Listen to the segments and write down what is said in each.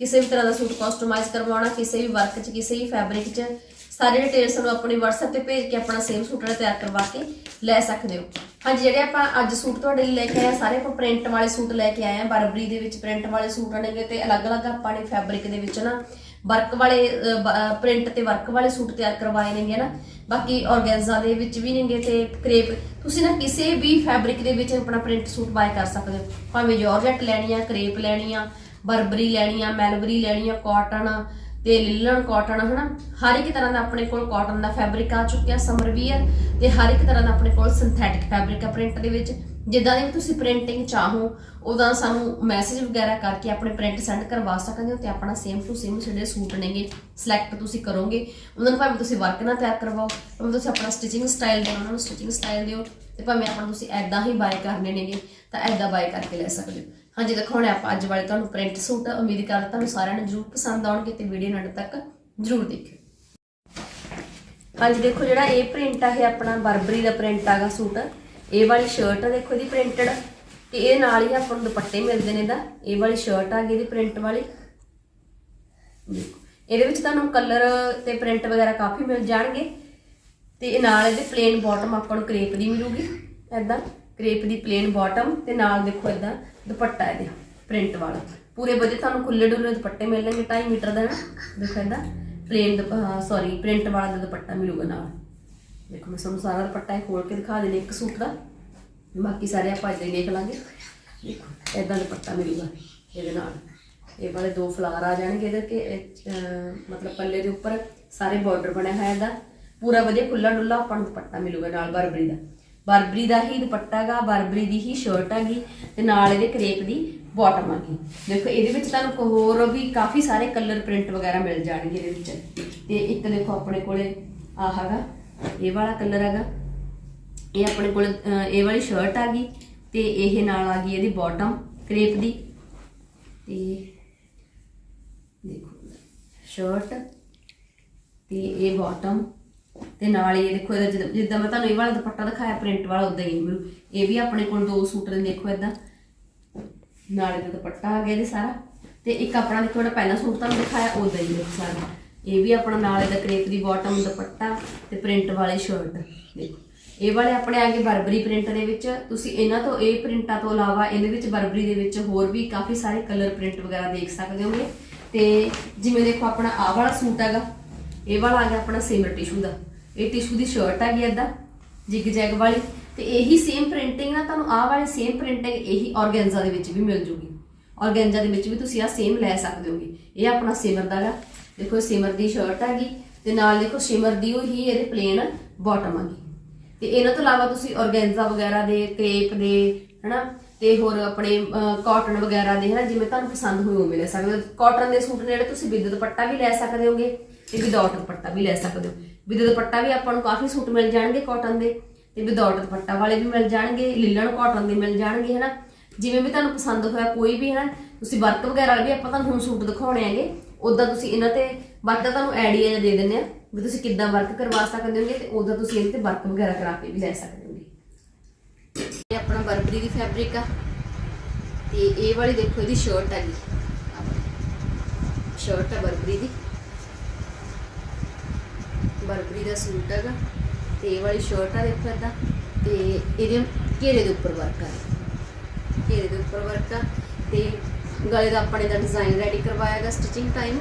ਕਿਸੇ ਵੀ ਤਰ੍ਹਾਂ ਦਾ suit customise ਕਰਵਾਉਣਾ, ਕਿਸੇ ਵੀ ਵਰਕ 'ਚ, ਕਿਸੇ ਵੀ ਫੈਬਰਿਕ 'ਚ, ਸਾਰੇ ਡਿਟੇਲਸ ਨੂੰ ਆਪਣੀ WhatsApp ਤੇ ਭੇਜ ਕੇ ਆਪਣਾ ਸੇਮ ਸੂਟ ਜਿਹੜਾ ਤਿਆਰ ਕਰਵਾ ਕੇ ਲੈ ਸਕਦੇ ਹੋ। ਹਾਂਜੀ, ਜਿਹੜੇ ਆਪਾਂ ਅੱਜ ਸੂਟ ਤੁਹਾਡੇ ਲਈ ਲੈ ਕੇ ਆਏ ਆ, ਸਾਰੇ ਆਪਾਂ ਪ੍ਰਿੰਟ ਵਾਲੇ ਸੂਟ ਲੈ ਕੇ ਆਏ ਆ। ਬਰਬਰੀ ਦੇ ਵਿੱਚ ਪ੍ਰਿੰਟ ਵਾਲੇ ਸੂਟ ਨੇਗੇ ਤੇ ਅਲੱਗ-ਅਲੱਗ ਆਪਾਂ ਨੇ ਫੈਬਰਿਕ ਦੇ ਵਿੱਚ ਨਾ ਵਰਕ ਵਾਲੇ ਪ੍ਰਿੰਟ ਤੇ ਵਰਕ ਵਾਲੇ ਸੂਟ ਤਿਆਰ ਕਰਵਾਏ ਨੇਗੇ ਨਾ। ਬਾਕੀ ਆਰਗੈਂਜ਼ਾ ਦੇ ਵਿੱਚ ਵੀ ਨੇਗੇ ਤੇ ਕ੍ਰੇਪ ਤੁਸੀਂ ਨਾ ਕਿਸੇ ਵੀ ਫੈਬਰਿਕ ਦੇ ਵਿੱਚ ਆਪਣਾ ਪ੍ਰਿੰਟ ਸੂਟ ਬਾਏ ਕਰ ਸਕਦੇ ਹੋ। ਭਾਵੇਂ ਜਾਰਜਟ ਲੈਣੀ ਆ ਕ੍ਰੇਪ ਲੈਣੀ ਆ ਬਰਬਰੀ ਲੈਣੀ ਆ ਮੈਲਬਰੀ ਲੈਣੀ ਆ ਕਾਟਨ ਤੇ ਲਿਲਨ ਕਾਟਨ ਹਨਾ? ਹਰ ਇੱਕ ਤਰ੍ਹਾਂ ਦਾ ਆਪਣੇ ਕੋਲ ਕਾਟਨ ਦਾ ਫੈਬਰਿਕ ਆ ਚੁੱਕਿਆ ਸਮਰ ਵੀਅਰ ਤੇ ਹਰ ਇੱਕ ਤਰ੍ਹਾਂ ਦਾ ਆਪਣੇ ਕੋਲ ਸਿੰਥੈਟਿਕ ਫੈਬਰਿਕ ਆ ਪ੍ਰਿੰਟ ਦੇ ਵਿੱਚ। ਜਿੱਦਾਂ ਦੀ ਵੀ ਤੁਸੀਂ ਪ੍ਰਿੰਟਿੰਗ ਚਾਹੋ ਉਹਦਾ ਸਾਨੂੰ ਮੈਸੇਜ ਵਗੈਰਾ ਕਰਕੇ ਆਪਣੇ ਪ੍ਰਿੰਟ ਸੈਂਡ ਕਰਵਾ ਸਕਦੇ ਹੋ ਤੇ ਆਪਣਾ ਸੇਮ ਟੂ ਸੇਮ ਜਿਹੜੇ ਸੂਟ ਨੇਗੇ ਸਿਲੈਕਟ ਤੁਸੀਂ ਕਰੋਗੇ। ਉਹਨਾਂ ਨੂੰ ਭਾਵੇਂ ਤੁਸੀਂ ਵਰਕ ਨਾਲ ਤਿਆਰ ਕਰਵਾਓ, ਭਾਵੇਂ ਤੁਸੀਂ ਆਪਣਾ ਸਟਿਚਿੰਗ ਸਟਾਈਲ ਦੇਣਾ, ਉਹਨਾਂ ਨੂੰ ਸਟਿਚਿੰਗ ਸਟਾਈਲ ਦਿਓ ਤੇ ਭਾਵੇਂ ਆਪਣਾ ਤੁਸੀਂ ਐਦਾਂ ਹੀ ਬਾਏ ਕਰਨੇ ਨੇਗੇ, ਤਾਂ ਐਦਾਂ ਬਾਏ ਕਰਕੇ ਲੈ ਸਕਦੇ ਹੋ। ਹਾਂਜੀ ਦਿਖਾਉਣੇ ਆਪਾਂ ਅੱਜ ਵਾਲੇ ਤੁਹਾਨੂੰ ਪ੍ਰਿੰਟ ਸੂਟ, ਉਮੀਦ ਕਰਦਾ ਤੁਹਾਨੂੰ ਸਾਰਿਆਂ ਨੂੰ ਜ਼ਰੂਰ ਪਸੰਦ ਆਉਣਗੇ ਤੇ ਵੀਡੀਓ ਨਾਲ ਤੱਕ ਜ਼ਰੂਰ ਦੇਖਿਓ। ਹਾਂਜੀ, ਦੇਖੋ, ਜਿਹੜਾ ਇਹ ਪ੍ਰਿੰਟ ਆ, ਇਹ ਆਪਣਾ ਬਰਬਰੀ ਦਾ ਪ੍ਰਿੰਟ ਆਗਾ ਸੂਟ। ਇਹ ਵਾਲੀ ਸ਼ਰਟ ਆ ਦੇਖੋ ਇਹਦੀ ਪ੍ਰਿੰਟਡ ਤੇ ਇਹ ਨਾਲ ਹੀ ਆਪਾਂ ਨੂੰ ਦੁਪੱਟੇ ਮਿਲਦੇ ਨੇ ਦਾ ਇਹ ਵਾਲੀ ਸ਼ਰਟ ਆ ਗਈ ਇਹਦੀ ਪ੍ਰਿੰਟ ਵਾਲੀ। ਦੇਖੋ, ਇਹਦੇ ਵਿੱਚ ਤੁਹਾਨੂੰ ਕਲਰ ਤੇ ਪ੍ਰਿੰਟ ਵਗੈਰਾ ਕਾਫੀ ਮਿਲ ਜਾਣਗੇ। ਤੇ ਇਹ ਨਾਲ ਇਹਦੇ ਪਲੇਨ ਬਾਟਮ ਆਪਾਂ ਨੂੰ ਕ੍ਰੇਪ ਦੀ ਮਿਲੂਗੀ ਐਦਾਂ ਕ੍ਰੇਪ ਦੀ ਪਲੇਨ ਬਾਟਮ ਤੇ ਨਾਲ ਦੇਖੋ ਐਦਾਂ ਦੁਪੱਟਾ ਇਹਦੇ ਪ੍ਰਿੰਟ ਵਾਲਾ। ਪੂਰੇ ਵਧੀਆ ਤੁਹਾਨੂੰ ਖੁੱਲੇ ਡੁੱਲੇ ਦੁਪੱਟੇ ਮਿਲਣਗੇ 2.5 ਮੀਟਰ ਦਾ ਨਾ। ਦੇਖੋ ਐਦਾਂ ਪਲੇਨ ਸੌਰੀ ਪ੍ਰਿੰਟ ਵਾਲਾ ਦਾ ਦੁਪੱਟਾ ਮਿਲੂਗਾ ਨਾਲ। ਦੇਖੋ ਮੈਂ ਤੁਹਾਨੂੰ ਸਾਰਾ ਦੁਪੱਟਾ ਇਹ ਖੋਲ ਕੇ ਦਿਖਾ ਦੇਣੀ ਇੱਕ ਸੂਟ ਦਾ। ਬਾਕੀ ਸਾਰੇ ਆਪਾਂ ਇੱਦਾਂ ਹੀ ਦੇਖ ਲਾਂਗੇ। ਦੇਖੋ ਐਦਾਂ ਦੁਪੱਟਾ ਮਿਲੂਗਾ ਇਹਦੇ ਨਾਲ। ਇਹ ਵਾਲੇ ਦੋ ਫਲਾਰ ਆ ਜਾਣਗੇ ਇਹਦੇ ਕਿ ਮਤਲਬ ਪੱਲੇ ਦੇ ਉੱਪਰ ਸਾਰੇ ਬਾਰਡਰ ਬਣਿਆ ਹੋਇਆ ਇਹਦਾ। ਪੂਰਾ ਵਧੀਆ ਖੁੱਲਾ ਡੁੱਲਾ ਆਪਾਂ ਨੂੰ ਦੁਪੱਟਾ ਮਿਲੂਗਾ ਨਾਲ ਬਰਬਰੀ ਦਾ। ਬਰਬਰੀ ਦਾ ਹੀ ਦੁਪੱਟਾ ਗਾ ਬਰਬਰੀ ਦੀ ਹੀ ਸ਼ਰਟ ਹੈਗੀ ਤੇ ਨਾਲ ਇਹਦੇ ਕਰੇਪ ਦੀ ਬਾਟਮ ਹੈਗੀ। ਦੇਖੋ, ਇਹਦੇ ਵਿੱਚ ਤੁਹਾਨੂੰ ਹੋਰ ਵੀ ਕਾਫੀ ਸਾਰੇ ਕਲਰ ਪ੍ਰਿੰਟ ਵਗੈਰਾ ਮਿਲ ਜਾਣਗੇ ਇਹਦੇ ਵਿੱਚ। ਤੇ ਇੱਕ ਦੇਖੋ ਆਪਣੇ ਕੋਲੇ ਆਹ ਹੈਗਾ। ਇਹ ਵਾਲਾ ਕਲਰ ਹੈਗਾ। ਇਹ ਆਪਣੇ ਕੋਲ ਇਹ ਵਾਲੀ ਸ਼ਰਟ ਆ ਗਈ ਤੇ ਇਹ ਨਾਲ ਆ ਗਈ ਇਹਦੀ ਬਾਟਮ ਕਰੇਪ ਦੀ। ਤੇ ਦੇਖੋ ਸ਼ਰਟ ਤੇ ਇਹ ਬਾਟਮ ਤੇ ਨਾਲ ਇਹ ਦੇਖੋ ਇਹਦਾ ਜਿੱਦਾਂ- ਜਿੱਦਾਂ ਮੈਂ ਤੁਹਾਨੂੰ ਇਹ ਵਾਲਾ ਦੁਪੱਟਾ ਦਿਖਾਇਆ ਪ੍ਰਿੰਟ ਵਾਲਾ ਉਦਾਂ ਹੀ ਮਿਲੂ ਇਹ ਵੀ ਆਪਣੇ ਕੋਲ ਦੋ ਸੂਟ ਨੇ, ਦੇਖੋ ਇਦਾਂ ਨਾਲ ਇਹਦਾ ਦੁਪੱਟਾ ਆ ਗਿਆ ਇਹਦੇ ਸਾਰਾ। ਤੇ ਇੱਕ ਆਪਣਾ ਦੇਖੋ ਜਿਹੜਾ ਪਹਿਲਾ ਸੂਟ ਤੁਹਾਨੂੰ ਦਿਖਾਇਆ ਉਦਾਂ ਹੀ ਦੇਖੋ ਸਾਰਾ। ਇਹ ਵੀ ਆਪਣਾ ਨਾਲ ਇਹਦਾ ਕਰੇਪ ਦੀ ਬਾਟਮ ਦੁਪੱਟਾ ਤੇ ਪ੍ਰਿੰਟ ਵਾਲੀ ਸ਼ਰਟ ਦੇਖੋ, ਇਹ ਵਾਲੇ ਆਪਣੇ ਆ ਗਏ ਬਰਬਰੀ ਪ੍ਰਿੰਟ ਦੇ ਵਿੱਚ। ਤੁਸੀਂ ਇਹਨਾਂ ਤੋਂ, ਇਹ ਪ੍ਰਿੰਟਾਂ ਤੋਂ ਇਲਾਵਾ ਇਹਦੇ ਵਿੱਚ ਬਰਬਰੀ ਦੇ ਵਿੱਚ ਹੋਰ ਵੀ ਕਾਫੀ ਸਾਰੇ ਕਲਰ ਪ੍ਰਿੰਟ ਵਗੈਰਾ ਦੇਖ ਸਕਦੇ ਹੋਗੇ। ਤੇ ਜਿਵੇਂ ਦੇਖੋ ਆਪਣਾ ਆਹ ਵਾਲਾ ਸੂਟ ਹੈਗਾ, ਇਹ ਵਾਲਾ ਆ ਗਿਆ ਆਪਣਾ ਸਿਮਰ ਟਿਸ਼ੂ ਦਾ। ਇਹ ਟਿਸ਼ੂ ਦੀ ਸ਼ਰਟ ਹੈਗੀ ਗਈ ਜਿਗ ਜੈਗ ਵਾਲੀ। ਤੇ ਇਹੀ ਸੇਮ ਪ੍ਰਿੰਟਿੰਗ ਨਾ ਤੁਹਾਨੂੰ ਆਹ ਵਾਲੀ ਸੇਮ ਪ੍ਰਿੰਟਿੰਗ ਇਹੀ ਔਰਗੈਂਜਾ ਦੇ ਵਿੱਚ ਵੀ ਮਿਲ ਜੂਗੀ। ਔਰਗੈਂਜਾ ਦੇ ਵਿੱਚ ਵੀ ਤੁਸੀਂ ਆ ਸੇਮ ਲੈ ਸਕਦੇ ਹੋਗੇ। ਇਹ ਆਪਣਾ ਸਿਮਰ ਦਾ ਹੈਗਾ। ਦੇਖੋ ਸਿਮਰ ਦੀ ਸ਼ਰਟ ਹੈਗੀ ਤੇ ਨਾਲ ਦੇਖੋ ਸਿਮਰ ਦੀ ਉਹੀ ਇਹਦੇ ਪਲੇਨ ਬਾਟਮ ਹੈਗੀ। ਗਈ ਤੇ ਇਹਨਾਂ ਤੋਂ ਇਲਾਵਾ ਤੁਸੀਂ ਔਰਗੈਂਜਾ ਵਗੈਰਾ ਦੇ ਕ੍ਰੇਪ ਦੇ, ਹਨਾ, ਤੇ ਹੋਰ ਆਪਣੇ ਕਾਟਨ ਵਗੈਰਾ ਦੇ, ਹਨਾ, ਜਿਵੇਂ ਤੁਹਾਨੂੰ ਪਸੰਦ ਹੋਏ ਉਹ ਲੈ ਸਕਦੇ ਹੋ। ਕਾਟਨ ਦੇ ਸੂਟ ਨੇ ਜਿਹੜੇ ਤੁਸੀਂ ਵਿਦ ਦੁਪੱਟਾ ਵੀ ਲੈ ਸਕਦੇ ਹੋਗੇ ਤੇ ਵਿਦਆਊਟ ਦੁਪੱਟਾ ਵੀ ਲੈ ਸਕਦੇ ਹੋ। ਵਿਦ ਦੁਪੱਟਾ ਵੀ ਆਪਾਂ ਨੂੰ ਕਾਫੀ ਸੂਟ ਮਿਲ ਜਾਣਗੇ ਕਾਟਨ ਦੇ ਤੇ ਵਿਦਆਊਟ ਦੁਪੱਟਾ ਵਾਲੇ ਵੀ ਮਿਲ ਜਾਣਗੇ ਲਿਲਨ ਕਾਟਨ ਦੇ ਮਿਲ ਜਾਣਗੇ, ਹਨਾ। ਜਿਵੇਂ ਵੀ ਤੁਹਾਨੂੰ ਪਸੰਦ ਹੋਇਆ ਕੋਈ ਵੀ, ਹਨਾ, ਤੁਸੀਂ ਵਰਕ ਵਗੈਰਾ ਵੀ ਆਪਾਂ ਤੁਹਾਨੂੰ ਹੁਣ ਸੂਟ ਦਿਖਾਉਣੇ ਹੈਗੇ। ਉਦਾਂ ਤੁਸੀਂ ਇਹਨਾਂ ਤੇ ਵਰਕ ਦਾ ਤੁਹਾਨੂੰ ਆਈਡੀਆ ਦੇ ਦਿੰਦੇ ਆ ਵੀ ਤੁਸੀਂ ਕਿੱਦਾਂ ਵਰਕ ਕਰਵਾ ਸਕਦੇ ਹੋਗੇ ਤੇ ਉਦਾਂ ਤੁਸੀਂ ਇਹਦੇ ਤੇ ਵਰਕ ਵਗੈਰਾ ਕਰਾ ਕੇ ਵੀ ਲੈ ਸਕਦੇ ਹੋਗੇ। ਇਹ ਆਪਣਾ ਬਰਬਰੀ ਦੀ ਫੈਬਰਿਕ ਆ ਤੇ ਇਹ ਵਾਲੀ ਦੇਖੋ ਇਹਦੀ ਸ਼ਰਟ ਹੈਗੀ ਸ਼ਰਟ ਹੈ ਬਰਬਰੀ ਦੀ। ਬਰਬਰੀ ਦਾ ਸੂਟ ਹੈਗਾ ਤੇ ਇਹ ਵਾਲੀ ਸ਼ਰਟ ਆ ਦੇਖੋ ਏਦਾਂ ਤੇ ਇਹਦੇ ਘੇਰੇ ਦੇ ਉੱਪਰ ਵਰਕ ਆ। ਘੇਰੇ ਦੇ ਉੱਪਰ ਵਰਕ ਆ ਤੇ ਗਲੇ ਦਾ ਆਪਣੇ ਦਾ ਡਿਜ਼ਾਈਨ ਰੈਡੀ ਕਰਵਾਇਆ ਕਰਵਾਇਆਗਾ ਸਟਿਚਿੰਗ ਟਾਈਮ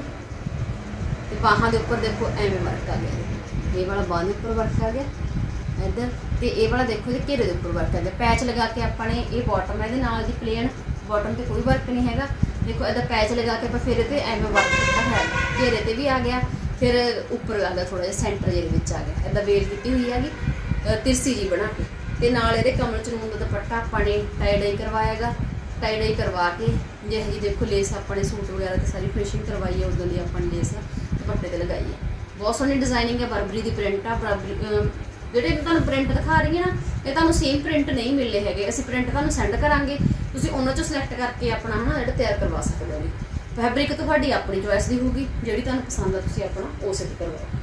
ਤੇ ਬਾਹਾਂ ਦੇ ਉੱਪਰ ਦੇਖੋ ਐਵੇਂ ਵਰਕ ਆ ਗਿਆ। ਇਹ ਵਾਲਾ ਬਾਹਾਂ ਦੇ ਉੱਪਰ ਵਰਕ ਆ ਗਿਆ। ਇੱਧਰ ਤੇ ਇਹ ਵਾਲਾ ਦੇਖੋ ਇਹਦੇ ਘੇਰੇ ਦੇ ਉੱਪਰ ਵਰਕ ਆ ਗਿਆ। ਪੈਚ ਲਗਾ ਕੇ ਆਪਾਂ ਨੇ ਇਹ ਬਾਟਮ ਇਹਦੇ ਨਾਲ ਦੀ ਪਲੇਨ ਬਾਟਮ ਤੇ ਕੋਈ ਵਰਕ ਨਹੀਂ ਹੈਗਾ। ਦੇਖੋ ਇਹਦਾ ਪੈਚ ਲਗਾ ਕੇ ਆਪਾਂ ਫਿਰ ਤੇ ਐਵੇਂ ਵਰਕ ਕੀਤਾ ਹੋਇਆ। ਹੈ ਘੇਰੇ ਤੇ ਵੀ ਆ ਗਿਆ, ਫਿਰ ਉੱਪਰ ਆ ਗਿਆ ਥੋੜਾ ਜਿਹਾ ਸੈਂਟਰ ਜਿਹੇ ਵਿੱਚ ਆ ਗਿਆ। ਇਹਦਾ ਵੇਲ ਦਿੱਤੀ ਹੋਈ ਹੈਗੀ ਤਿਰਸੀ ਜੀ ਬਣਾ ਕੇ। ਤੇ ਨਾਲ ਇਹਦੇ ਕਮਲ ਚਨੂਨ ਦਾ ਦੁਪੱਟਾ ਆਪਾਂ ਨੇ ਟਾਈ ਡਾਈ ਕਰਵਾਇਆਗਾ ਟਾਈ ਡਾਈ ਕਰਵਾ ਕੇ ਜਿਹੋ ਜੀ ਦੇਖੋ ਲੇਸ ਆਪਣੇ ਸੂਟ ਵਗੈਰਾ ਤੇ ਸਾਰੀ ਫਿਨਿਸ਼ਿੰਗ ਕਰਵਾਈ ਹੈ, ਉਦੋਂ ਦੀ ਆਪਾਂ ਨੇ ਲੇਸ ਦੁਪੱਟੇ ਤੇ ਲਗਾਈ ਹੈ। ਬਹੁਤ ਸੋਹਣੀ ਡਿਜ਼ਾਈਨਿੰਗ ਹੈ ਬਰਬਰੀ ਦੀ ਪ੍ਰਿੰਟ ਆ, ਬਰਬਰੀ ਜਿਹੜੇ ਮੈਂ ਤੁਹਾਨੂੰ ਪ੍ਰਿੰਟ ਦਿਖਾ ਰਹੀ ਹੈ ਨਾ, ਇਹ ਤੁਹਾਨੂੰ ਸੇਮ ਪ੍ਰਿੰਟ ਨਹੀਂ ਮਿਲਨੇ ਹੈਗੇ। ਅਸੀਂ ਪ੍ਰਿੰਟ ਤੁਹਾਨੂੰ ਸੈਂਡ ਕਰਾਂਗੇ, ਤੁਸੀਂ ਉਹਨਾਂ ਚੋਂ ਸਿਲੈਕਟ ਕਰਕੇ ਆਪਣਾ ਹਨਾ, ਜਿਹੜਾ ਤਿਆਰ ਕਰਵਾ ਸਕਦੇ ਹੋ ਫੈਬਰਿਕ ਤੁਹਾਡੀ ਆਪਣੀ ਚੋਇਸ ਦੀ ਹੋਊਗੀ, ਜਿਹੜੀ ਤੁਹਾਨੂੰ ਪਸੰਦ ਆ ਤੁਸੀਂ ਆਪਣਾ ਉਹ ਤੇ ਕਰਵਾਓ।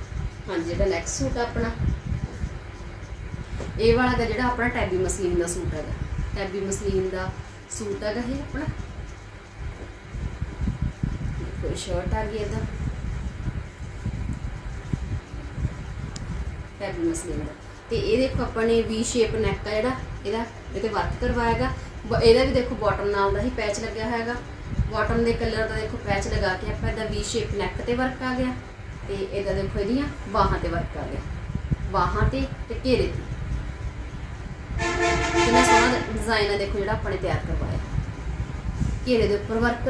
ਹਾਂਜੀ, ਜਿਹੜਾ ਨੈਕਸਟ ਸੂਟ ਆ ਆਪਣਾ। ਇਹ ਵਾਲਾ ਦਾ ਜਿਹੜਾ ਆਪਣਾ ਟੈਬੀ ਮਸਲੀਨ ਦਾ ਸੂਟ ਹੈਗਾ। ਟੈਬੀ ਮਸਲੀਨ ਦਾ ਸੂਟ ਹੈਗਾ ਇਹ ਆਪਣਾ। ਕੋਈ ਸ਼ਰਟ ਆ ਗਈ ਇਹਦਾ ਟੈਬੀ ਮਸਲੀਨ ਦਾ ਤੇ ਇਹ ਦੇਖੋ ਆਪਾਂ ਨੇ ਵੀ ਸ਼ੇਪ ਨੈਕ ਆ ਜਿਹੜਾ, ਇਹਦਾ ਇਹਦੇ ਵਰਕ ਕਰਵਾਇਆਗਾ ਇਹਦਾ ਵੀ ਦੇਖੋ ਬਾਟਮ ਨਾਲ ਦਾ ਹੀ ਪੈਚ ਲੱਗਿਆ ਹੋਇਆਗਾ। ਬਾਟਮ ਦੇ ਕਲਰ ਦਾ ਦੇਖੋ ਪੈਚ ਲਗਾ ਕੇ ਆਪਾਂ ਇਹਦਾ ਵੀ ਸ਼ੇਪ ਨੈਕ ਤੇ ਵਰਕ ਆ ਗਿਆ। ਤੇ ਇਹਦਾ ਦੇਖੋ ਇਹਦੀਆਂ ਬਾਹਾਂ ਤੇ ਵਰਕ ਆ ਗਿਆ। ਬਾਹਾਂ ਤੇ ਤੇ ਘੇਰੇ ਤੇ। ਕਿੰਨਾ ਸੋਹਣਾ? ਡਿਜ਼ਾਈਨ ਹੈ ਦੇਖੋ ਜਿਹੜਾ ਆਪਾਂ ਨੇ ਤਿਆਰ ਕਰਵਾਇਆ। ਘੇਰੇ ਦੇ ਉੱਪਰ ਵਰਕ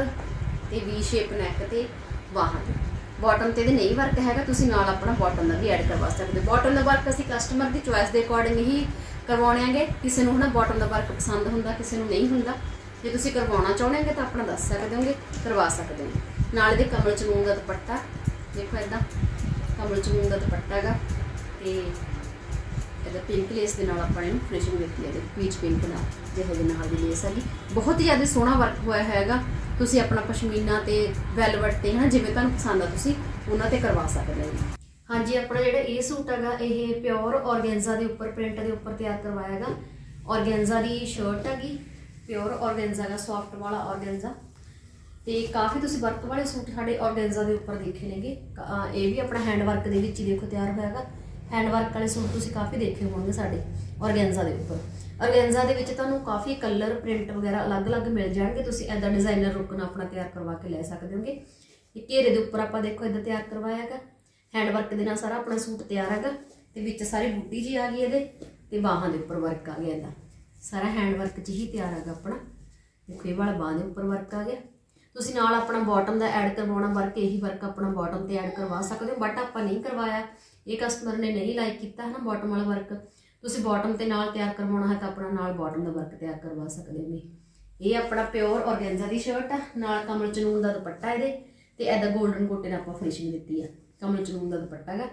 ਤੇ ਵੀ ਸ਼ੇਪ ਨੈਕ ਤੇ ਬਾਹਾਂ ਤੇ ਬਾਟਮ ਤੇ ਇਹਦੇ ਨਹੀਂ ਵਰਕ ਹੈਗਾ, ਤੁਸੀਂ ਨਾਲ ਆਪਣਾ ਬਾਟਮ ਦਾ ਵੀ ਐਡ ਕਰਵਾ ਸਕਦੇ ਹੋ। ਬਾਟਮ ਦਾ ਵਰਕ ਅਸੀਂ ਕਸਟਮਰ ਦੀ ਚੁਆਇਸ ਦੇ ਅਕੋਰਡਿੰਗ ਹੀ ਕਰਵਾਉਣੇ ਆਂਗੇ। ਕਿਸੇ ਨੂੰ ਹਨਾ ਬਾਟਮ ਦਾ ਵਰਕ ਪਸੰਦ ਹੁੰਦਾ, ਕਿਸੇ ਨੂੰ ਨਹੀਂ ਹੁੰਦਾ। ਜੇ ਤੁਸੀਂ ਕਰਵਾਉਣਾ ਚਾਹੁੰਦੇ ਹੋ ਤਾਂ ਆਪਣਾ ਦੱਸ ਸਕਦੇ ਹੋਗੇ, ਕਰਵਾ ਸਕਦੇ ਹੋ ਨਾਲ ਇਹਦੇ ਕਮਲ ਚਨੂਨ ਦਾ ਦੁਪੱਟਾ, ਦੇਖੋ ਇਦਾਂ ਕਮਲ ਚਨੂਨ ਦਾ ਦੁਪੱਟਾ ਹੈਗਾ ਤੇ ਇਹਦਾ ਪਿੰਕ ਲੇਸ ਦੇ ਨਾਲ ਆਪਾਂ ਇਹਨੂੰ ਫਿਨਿਸ਼ਿੰਗ ਦਿੱਤੀ ਹੈ ਇਹਦੇ ਪੀਚ ਪਿੰਕ ਨਾਲ ਜਿਹੋ ਜਿਹੇ ਨਾਲ ਦੀ ਲੇਸ ਹੈਗੀ ਬਹੁਤ ਹੀ ਜ਼ਿਆਦਾ ਸੋਹਣਾ ਵਰਕ ਹੋਇਆ ਹੈਗਾ, ਤੁਸੀਂ ਆਪਣਾ ਪਸ਼ਮੀਨਾ ਤੇ ਵੈਲਵਟ ਤੇ, ਹਨਾ, ਜਿਵੇਂ ਤੁਹਾਨੂੰ ਪਸੰਦ ਆ, ਤੁਸੀਂ ਉਹਨਾਂ ਤੇ ਕਰਵਾ ਸਕਦੇ ਹੋ ਹਾਂਜੀ, ਆਪਣਾ ਜਿਹੜਾ ਇਹ ਸੂਟ ਹੈਗਾ, ਇਹ ਪਿਓਰ ਔਰਗੈਂਜ਼ਾ ਦੇ ਉੱਪਰ ਪ੍ਰਿੰਟ ਦੇ ਉੱਪਰ ਤਿਆਰ ਕਰਵਾਇਆ ਹੈਗਾ। ਔਰਗੈਂਜ਼ਾ ਦੀ ਸ਼ਰਟ ਹੈਗੀ ਪਿਓਰ ਔਰਗੈਂਜ਼ਾ ਦਾ ਸੌਫਟ ਵਾਲਾ ਔਰਗੈਂਜ਼ਾ ਤੇ ਕਾਫੀ ਤੁਸੀਂ ਵਰਕ ਵਾਲੇ ਸੂਟ ਸਾਡੇ ਔਰਗੈਂਜ਼ਾ ਦੇ ਉੱਪਰ ਦੇਖੇ ਨੇਗੇ। ਇਹ ਵੀ ਆਪਣਾ ਹੈਂਡ ਵਰਕ ਦੇ ਵਿੱਚ ਹੀ ਦੇਖੋ ਤਿਆਰ ਹੋਇਆ ਹੈਗਾ। ਹੈਂਡ ਵਰਕ ਵਾਲੇ ਸੂਟ ਤੁਸੀਂ ਕਾਫੀ ਦੇਖੇ ਹੋਣਗੇ ਸਾਡੇ ਔਰਗੈਂਜ਼ਾ ਦੇ ਉੱਪਰ। ਔਰਗੈਂਜ਼ਾ ਦੇ ਵਿੱਚ ਤੁਹਾਨੂੰ ਕਾਫੀ ਕਲਰ ਪ੍ਰਿੰਟ ਵਗੈਰਾ ਅਲੱਗ-ਅਲੱਗ ਮਿਲ ਜਾਣਗੇ। ਤੁਸੀਂ ਐਦਾ ਡਿਜ਼ਾਈਨਰ ਰੁੱਕ ਆਪਣਾ ਤਿਆਰ ਕਰਵਾ ਕੇ ਲੈ ਸਕਦੇ ਹੋਗੇ। ਇਹ ਘੇਰੇ ਦੇ ਉੱਪਰ ਆਪਾਂ ਦੇਖੋ ਇਦਾਂ ਤਿਆਰ ਕਰਵਾਇਆ ਹੈਗਾ। ਹੈਂਡ ਵਰਕ ਦੇ ਨਾਲ ਸਾਰਾ ਆਪਣਾ ਸੂਟ ਤਿਆਰ ਹੈਗਾ। ਤੇ ਵਿੱਚ ਸਾਰੀ ਬੂਟੀ ਜੀ ਆ ਗਈ ਇਹਦੇ। ਤੇ ਬਾਹਾਂ ਦੇ ਉੱਪਰ ਵਰਕ ਆ ਗਿਆ ਇਹਦਾ। ਸਾਰਾ ਹੈਂਡ ਵਰਕ 'ਚ ਹੀ ਤਿਆਰ ਹੈਗਾ ਆਪਣਾ। ਦੇਖੋ ਇਹ ਵਾਲਾ ਬਾਹਾਂ ਦੇ ਉੱਪਰ ਵਰਕ ਆ ਗਿਆ। ਤੁਸੀਂ ਨਾਲ ਆਪਣਾ ਬਾਟਮ ਦਾ ਐਡ ਕਰਵਾਉਣਾ ਵਰਕ ਇਹੀ ਵਰਕ ਆਪਣਾ ਬਾਟਮ ਤੇ ਐਡ ਕਰਵਾ ਸਕਦੇ ਹੋ। ਬਟ ਆਪਾਂ ਨਹੀਂ ਕਰਵਾਇਆ। ਇਹ ਕਸਟਮਰ ਨੇ ਨਹੀਂ ਲਾਈਕ ਕੀਤਾ ਹੈ ਨਾ ਬਾਟਮ ਵਾਲਾ ਵਰਕ ਤੁਸੀਂ ਬਾਟਮ ਤੇ ਨਾਲ ਤਿਆਰ ਕਰਵਾਉਣਾ ਹੈ ਤਾਂ ਆਪਣਾ ਨਾਲ ਬਾਟਮ ਦਾ ਵਰਕ ਤਿਆਰ ਕਰਵਾ ਸਕਦੇ ਹੋ ਇਹ ਆਪਣਾ ਪਿਓਰ ਔਰਗੈਂਜ਼ਾ ਦੀ ਸ਼ਰਟ ਆ, ਨਾਲ ਕਮਲ ਚਨੂਨ ਦਾ ਦੁਪੱਟਾ ਇਹਦੇ, ਤੇ ਐਦਾ 골ਡਨ ਕੋਟੇ ਨਾਲ ਆਪਾਂ ਫਿਨਿਸ਼ਿੰਗ ਦਿੱਤੀ ਆ, ਕਮਲ ਚਨੂਨ ਦਾ ਦੁਪੱਟਾ ਹੈਗਾ।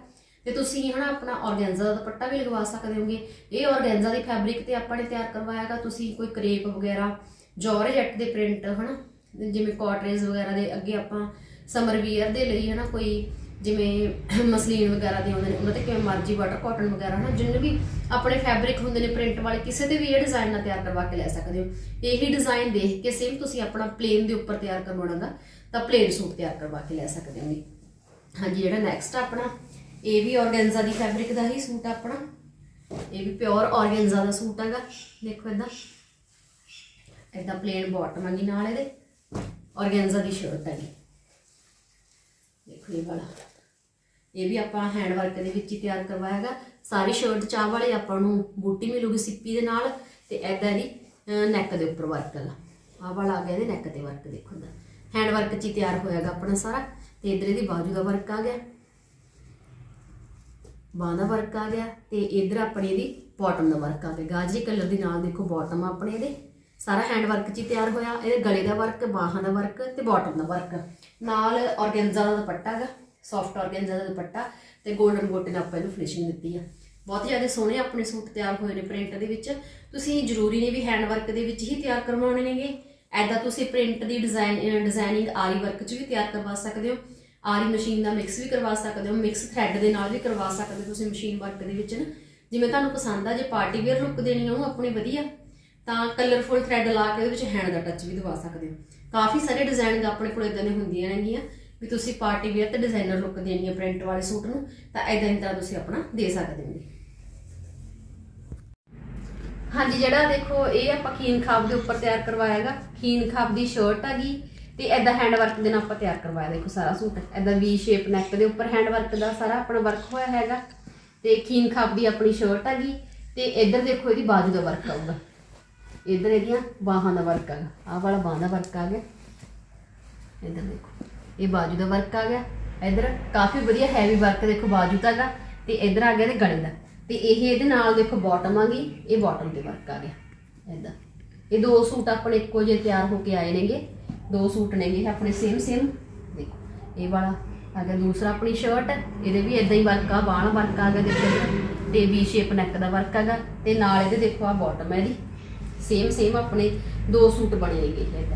ਤੇ ਤੁਸੀਂ ਹਨਾ ਆਪਣਾ ਔਰਗੈਂਜ਼ਾ ਦਾ ਦੁਪੱਟਾ ਵੀ ਲਗਵਾ ਸਕਦੇ ਹੋਗੇ। ਇਹ ਔਰਗੈਂਜ਼ਾ ਦੀ ਫੈਬਰਿਕ ਤੇ ਆਪਾਂ ਨੇ ਤਿਆਰ ਕਰਵਾਇਆਗਾ ਤੁਸੀਂ ਕੋਈ ਕਰੇਪ ਵਗੈਰਾ ਜੋਰਜੈਟ ਦੇ ਪ੍ਰਿੰਟ ਹਨਾ, ਜਿਵੇਂ ਕਾਟਰੇਜ ਵਗੈਰਾ ਦੇ ਅੱਗੇ ਆਪਾਂ ਸਮਰ ਵੀਅਰ ਦੇ ਲਈ ਹਨਾ ਕੋਈ ਜਿਵੇਂ ਮਸਲੀਨ ਵਗੈਰਾ ਦੇ ਆਉਂਦੇ ਨੇ, ਉਹਨਾਂ ਤੇ ਕਿਵੇਂ ਮਰਜ਼ੀ ਵਾਟਰ ਕਾਟਨ ਵਗੈਰਾ, ਹਨਾ ਜਿੰਨੇ ਵੀ ਆਪਣੇ ਫੈਬਰਿਕ ਹੁੰਦੇ ਨੇ ਪ੍ਰਿੰਟ ਵਾਲੇ, ਕਿਸੇ ਤੇ ਵੀ ਇਹ ਡਿਜ਼ਾਈਨ ਨਾਲ ਤਿਆਰ ਕਰਵਾ ਕੇ ਲੈ ਸਕਦੇ ਹੋ। ਇਹੀ ਡਿਜ਼ਾਈਨ ਦੇਖ ਕੇ ਸੇਮ ਤੁਸੀਂ ਆਪਣਾ ਪਲੇਨ ਦੇ ਉੱਪਰ ਤਿਆਰ ਕਰਵਾਉਣਾ ਕਰਵਾਉਣਾਗਾ ਤਾਂ ਪਲੇਨ ਸੂਟ ਤਿਆਰ ਕਰਵਾ ਕੇ ਲੈ ਸਕਦੇ ਹੋਗੇ ਹਾਂਜੀ, ਜਿਹੜਾ ਨੈਕਸਟ ਆਪਣਾ, ਇਹ ਵੀ ਔਰਗੈਂਜ਼ਾ ਦੀ ਫੈਬਰਿਕ ਦਾ ਹੀ ਸੂਟ ਆ ਆਪਣਾ। ਇਹ ਵੀ ਪਿਓਰ ਔਰਗੈਂਜ਼ਾ ਦਾ ਸੂਟ ਹੈਗਾ ਦੇਖੋ ਇਦਾਂ ਇਦਾਂ ਪਲੇਨ ਬਾਟਮ ਹੈਗੀ ਨਾਲ ਇਹਦੇ। ਔਰਗੈਂਜ਼ਾ ਦੀ ਸ਼ਰਟ ਹੈਗੀ ਦੇਖੋ ਇਹ ਵਾਲਾ। ਇਹ ਵੀ ਆਪਾਂ ਹੈਂਡ ਵਰਕ ਦੇ ਵਿੱਚ ਹੀ ਤਿਆਰ ਕਰਵਾਇਆ ਹੈਗਾ। ਸਾਰੀ ਸ਼ਰਟ ਚਾਹ ਵਾਲੇ ਆਪਾਂ ਨੂੰ ਬੂਟੀ ਮਿਲੂਗੀ ਸਿੱਪੀ ਦੇ ਨਾਲ ਤੇ ਐਦਾਂ ਦੀ ਨੈਕ ਦੇ ਉੱਪਰ ਵਰਕ ਹੈਗਾ ਆਹ ਵਾਲਾ ਆ ਗਿਆ ਇਹਦੇ ਨੈਕ ਤੇ ਵਰਕ ਦੇਖੋ ਦਾ। ਹੈਂਡ ਵਰਕ ਚ ਹੀ ਤਿਆਰ ਹੋਇਆਗਾ ਆਪਣਾ ਸਾਰਾ ਤੇ ਇਧਰ ਇਹਦੀ ਬਾਜੂ ਦਾ ਵਰਕ ਆ ਗਿਆ। ਬਾਹਾਂ ਦਾ ਵਰਕ ਆ ਗਿਆ ਤੇ ਇਧਰ ਆਪਣੇ ਇਹਦੀ ਬਾਟਮ ਦਾ ਵਰਕ ਆ ਗਿਆ। ਗਾਜਰੀ ਕਲਰ ਦੇ ਨਾਲ ਦੇਖੋ ਬਾਟਮ ਆਪਣੇ ਇਹਦੇ। ਸਾਰਾ ਹੈਂਡ ਵਰਕ ਚ ਹੀ ਤਿਆਰ ਹੋਇਆ। ਇਹਦੇ ਗਲੇ ਦਾ ਵਰਕ ਬਾਹਾਂ ਦਾ ਵਰਕ ਤੇ ਬਾਟਮ ਦਾ ਵਰਕ ਨਾਲ ਔਰਗੈਂਜ਼ਾ ਦਾ ਦੁਪੱਟਾ ਹੈਗਾ। ਸੌਫਟ ਔਰਗੈਂਜ਼ਾ ਦਾ ਦੁਪੱਟਾ ਤੇ 골ਡਨ ਗੋਟੇ ਨਾਲ ਆਪਾਂ ਇਹਨੂੰ ਫਿਨਿਸ਼ਿੰਗ ਦਿੱਤੀ ਆ। ਬਹੁਤ ਜ਼ਿਆਦਾ ਸੋਹਣੇ ਆਪਣੇ ਸੂਟ ਤਿਆਰ ਹੋਏ ਨੇ ਪ੍ਰਿੰਟ ਦੇ ਵਿੱਚ। ਤੁਸੀਂ ਜ਼ਰੂਰੀ ਨਹੀਂ ਵੀ ਹੈਂਡ ਵਰਕ ਦੇ ਵਿੱਚ ਹੀ ਤਿਆਰ ਕਰਵਾਉਣੇ ਨੇਗੇ। ਐਦਾਂ ਤੁਸੀਂ ਪ੍ਰਿੰਟ ਦੀ ਡਿਜ਼ਾਈਨ ਡਿਜ਼ਾਈਨਿੰਗ ਆਰੀ ਵਰਕ 'ਚ ਵੀ ਤਿਆਰ ਕਰਵਾ ਸਕਦੇ ਹੋ। ਆਰੀ ਮਸ਼ੀਨ ਦਾ ਮਿਕਸ ਵੀ ਕਰਵਾ ਸਕਦੇ ਹੋ। ਮਿਕਸ ਥ੍ਰੈਡ ਦੇ ਨਾਲ ਵੀ ਕਰਵਾ ਸਕਦੇ ਹੋ ਤੁਸੀਂ ਮਸ਼ੀਨ ਵਰਕ ਦੇ ਵਿੱਚ ਨਾ। ਜਿਵੇਂ ਤੁਹਾਨੂੰ ਪਸੰਦ ਆ, ਜੇ ਪਾਰਟੀ ਵੇਅਰ ਲੁੱਕ ਦੇਣੀ ਆ, ਉਹ ਆਪਣੀ ਵਧੀਆ। ਤਾਂ ਕਲਰਫੁਲ ਥ੍ਰੈਡ ਲਾ ਕੇ ਉਹਦੇ ਵਿੱਚ ਹੈਂਡ ਦਾ ਟੱਚ ਵੀ ਦਵਾ ਸਕਦੇ ਹੋ। ਕਾਫੀ ਸਾਰੇ ਡਿਜ਼ਾਈਨਿੰਗ ਆਪਣੇ ਕੋਲ ਇਦਾਂ ਦੀਆਂ ਹੁੰਦੀਆਂ ਨੇਗੀਆਂ। ਵੀ ਤੁਸੀਂ ਪਾਰਟੀ ਵੇਅਰ ਤੇ ਡਿਜ਼ਾਈਨਰ ਲੁੱਕ ਦੇਣੀ ਹੈ ਪ੍ਰਿੰਟ ਵਾਲੇ ਸੂਟ ਨੂੰ, ਤਾਂ ਇਦਾਂ ਦੀ ਤੁਸੀਂ ਆਪਣਾ ਦੇ ਸਕਦੇ ਹੋ। ਹਾਂਜੀ, ਜਿਹੜਾ ਦੇਖੋ, ਇਹ ਆਪਾਂ ਖੀਨ ਖਾਬ ਦੇ ਉੱਪਰ ਤਿਆਰ ਕਰਵਾਇਆ ਹੈਗਾ। ਖੀਨ ਖਾਬ ਦੀ ਸ਼ਰਟ ਹੈਗੀ ਤੇ ਐਦਾਂ ਹੈਂਡ ਵਰਕ ਦੇ ਨਾਲ ਆਪਾਂ ਤਿਆਰ ਕਰਵਾਇਆ, ਦੇਖੋ ਸਾਰਾ ਸੂਟ। ਐਦਾਂ ਵੀ ਸ਼ੇਪ ਨੈਕ ਦੇ ਉੱਪਰ ਹੈਂਡ ਵਰਕ ਦਾ ਸਾਰਾ ਆਪਣਾ ਵਰਕ ਹੋਇਆ ਹੈਗਾ। ਤੇ ਖੀਨ ਖਾਬ ਦੀ ਆਪਣੀ ਸ਼ਰਟ ਹੈਗੀ ਤੇ ਇੱਧਰ ਦੇਖੋ ਇਹਦੀ ਬਾਜੂ ਦਾ ਵਰਕ ਆਊਗਾ। ਇੱਧਰ ਇਹਦੀਆਂ ਬਾਹਾਂ ਦਾ ਵਰਕ ਆਗਾ ਆਹ ਵਾਲਾ ਬਾਹਾਂ ਦਾ ਵਰਕ ਆ ਗਿਆ। ਇੱਧਰ ਦੇਖੋ। ਇਹ ਬਾਜੂ ਦਾ ਵਰਕ ਆ ਗਿਆ। ਇੱਧਰ ਕਾਫੀ ਵਧੀਆ ਹੈਵੀ ਵਰਕ ਦੇਖੋ ਬਾਜੂ ਦਾ ਹੈਗਾ, ਤੇ ਇੱਧਰ ਆ ਗਿਆ ਇਹਦੇ ਗਲੇ ਦਾ। ਤੇ ਇਹ ਇਹਦੇ ਨਾਲ ਦੇਖੋ ਬਾਟਮ ਆ ਗਈ, ਇਹ ਬਾਟਮ ਤੇ ਵਰਕ ਆ ਗਿਆ ਇਦਾਂ ਇਹ ਦੋ ਸੂਟ ਆਪਣੇ ਇੱਕੋ ਜਿਹੇ ਤਿਆਰ ਹੋ ਕੇ ਆਏ ਨੇਗੇ, ਦੋ ਸੂਟ ਨੇਗੇ ਆਪਣੇ ਸੇਮ ਸੇਮ ਦੇਖੋ, ਇਹ ਵਾਲਾ ਆ ਗਿਆ, ਦੂਸਰਾ ਆਪਣੀ ਸ਼ਰਟ ਇਹਦੇ ਵੀ ਇਦਾਂ ਹੀ ਵਰਕ ਆ ਬਾਹਾਂ ਵਰਕ ਆ ਗਿਆ, ਦੇਖੋ। ਇੱਧਰ। ਤੇ ਵੀ ਸ਼ੇਪ ਨੈਕ ਦਾ ਵਰਕ ਹੈਗਾ ਤੇ ਨਾਲ ਇਹਦੇ ਦੇਖੋ ਆ ਬਾਟਮ ਹੈ ਇਹਦੀ। ਸੇਮ ਸੇਮ ਆਪਣੇ ਦੋ ਸੂਟ ਬਣੇ ਨੇਗੇ ਇਹਦਾ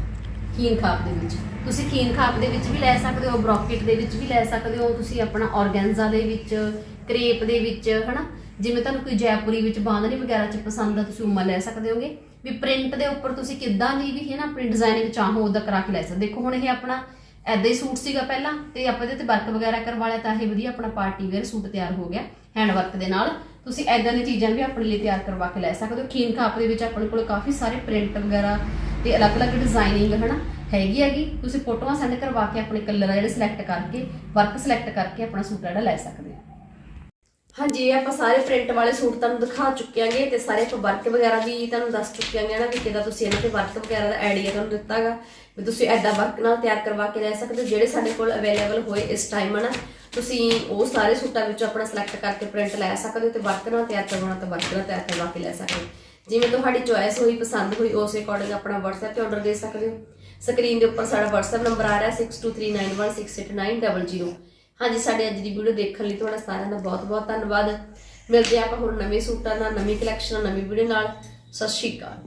ਕੀਨ ਖਾਪ ਦੇ ਵਿੱਚ। ਤੁਸੀਂ ਕੀਨ ਖਾਪ ਦੇ ਵਿੱਚ ਵੀ ਲੈ ਸਕਦੇ ਹੋ, ਬ੍ਰੋਕਟ ਦੇ ਵਿੱਚ ਵੀ ਲੈ ਸਕਦੇ ਹੋ, ਤੁਸੀਂ ਆਪਣਾ ਔਰਗੈਂਜ਼ਾ ਦੇ ਵਿੱਚ, ਕਰੇਪ ਦੇ ਵਿੱਚ, ਹਨਾ? ਜਿਵੇਂ ਤੁਹਾਨੂੰ ਕੋਈ ਜੈਪੁਰੀ ਵਿੱਚ ਬਾਂਦਨੀ ਵਗੈਰਾ ਚ ਪਸੰਦ ਆ, ਤੁਸੀਂ ਉਮਾ ਲੈ ਸਕਦੇ ਹੋਗੇ। ਵੀ ਪ੍ਰਿੰਟ ਦੇ ਉੱਪਰ ਤੁਸੀਂ ਕਿੱਦਾਂ ਦੀ ਵੀ ਹੈ ਨਾ ਆਪਣੀ ਡਿਜ਼ਾਈਨਿੰਗ ਚਾਹੋ ਉਹਦਾ ਕਰਾ ਕੇ ਲੈ ਸਕਦੇ। ਦੇਖੋ, ਹੁਣ ਇਹ ਆਪਣਾ ਐਦਾਂ ਹੀ ਸੂਟ ਸੀਗਾ ਪਹਿਲਾਂ, ਤੇ ਆਪਾਂ ਇਹਦੇ ਤੇ ਵਰਕ ਵਗੈਰਾ ਕਰਵਾ ਲਿਆ ਤਾਂ ਇਹ ਵਧੀਆ ਆਪਣਾ ਪਾਰਟੀ ਵੇਅਰ ਸੂਟ ਤਿਆਰ ਹੋ ਗਿਆ ਹੈਂਡ ਵਰਕ ਦੇ ਨਾਲ। ਤੁਸੀਂ ਐਦਾਂ ਦੀਆਂ ਚੀਜ਼ਾਂ ਵੀ ਆਪਣੇ ਲਈ ਤਿਆਰ ਕਰਵਾ ਕੇ ਲੈ ਸਕਦੇ ਹੋ। ਖੀਨ ਖਾਪ ਦੇ ਵਿੱਚ ਆਪਣੇ ਕੋਲ ਕਾਫੀ ਸਾਰੇ ਪ੍ਰਿੰਟ ਵਗੈਰਾ ਤੇ ਅਲੱਗ-ਅਲੱਗ ਡਿਜ਼ਾਈਨਿੰਗ ਹਨਾ, ਹੈਗੀ ਹੈਗੀ, ਤੁਸੀਂ ਫੋਟੋਆਂ ਸੈਂਡ ਕਰਵਾ ਕੇ ਆਪਣੇ ਕਲਰ ਆ ਜਿਹੜੇ ਸਿਲੈਕਟ ਕਰਕੇ ਵਰਕ ਸਿਲੈਕਟ ਕਰਕੇ ਆਪਣਾ ਸੂਟ ਜਿਹੜਾ ਲੈ ਸਕਦੇ ਹੋ ਹਾਂਜੀ, ਇਹ ਆਪਾਂ ਸਾਰੇ ਪ੍ਰਿੰਟ ਵਾਲੇ ਸੂਟ ਤੁਹਾਨੂੰ ਦਿਖਾ ਚੁੱਕੇ ਆਂਗੇ ਤੇ ਸਾਰੇ ਆਪਾਂ ਵਰਕ ਵਗੈਰਾ ਵੀ ਤੁਹਾਨੂੰ ਦੱਸ ਚੁੱਕੇ ਆਂਗੇ ਨਾ ਵੀ ਕਿਦਾਂ ਤੁਸੀਂ ਇਹਨਾਂ ਤੇ ਵਰਕ ਵਗੈਰਾ ਦਾ ਆਈਡੀਆ ਤੁਹਾਨੂੰ ਦਿੱਤਾਗਾ, ਵੀ ਤੁਸੀਂ ਐਡਾ ਵਰਕ ਨਾਲ ਤਿਆਰ ਕਰਵਾ ਕੇ ਲੈ ਸਕਦੇ ਹੋ, ਜਿਹੜੇ ਸਾਡੇ ਕੋਲ ਅਵੇਲੇਬਲ ਹੋਏ ਇਸ ਟਾਈਮ ਹਨ, ਤੁਸੀਂ ਉਹ ਸਾਰੇ ਸੂਟਾਂ ਵਿੱਚੋਂ ਆਪਣਾ ਸਿਲੈਕਟ ਕਰਕੇ ਪ੍ਰਿੰਟ ਲੈ ਸਕਦੇ ਹੋ ਤੇ ਵਰਕ ਨਾਲ ਤਿਆਰ ਕਰਵਾਉਣਾ ਤਾਂ ਵਰਕ ਨਾਲ ਤਿਆਰ ਕਰਵਾ ਕੇ ਲੈ ਸਕਦੇ ਹੋ। ਜਿਵੇਂ ਤੁਹਾਡੀ ਚੁਆਇਸ ਹੋਈ, ਪਸੰਦ ਹੋਈ, ਉਸ ਅਕੋਰਡਿੰਗ ਆਪਣਾ WhatsApp ਤੇ ਆਰਡਰ ਦੇ ਸਕਦੇ ਹੋ। ਸਕਰੀਨ ਦੇ ਉੱਪਰ ਸਾਡਾ WhatsApp ਨੰਬਰ ਆ ਰਿਹਾ 6239168900 ਹਾਂਜੀ, ਸਾਡੇ ਅੱਜ ਦੀ ਵੀਡੀਓ ਦੇਖਣ ਲਈ ਤੁਹਾਡਾ ਸਾਰਿਆਂ ਦਾ ਬਹੁਤ-ਬਹੁਤ ਧੰਨਵਾਦ। ਮਿਲਦੇ ਹਾਂ ਆਪਾਂ ਹੁਣ ਨਵੇਂ ਸੂਟਾਂ ਨਾਲ, ਨਵੀਂ ਕਲੈਕਸ਼ਨ ਨਾਲ, ਨਵੀਂ ਵੀਡੀਓ ਨਾਲ। ਸਤਿ ਸ਼੍ਰੀ ਅਕਾਲ।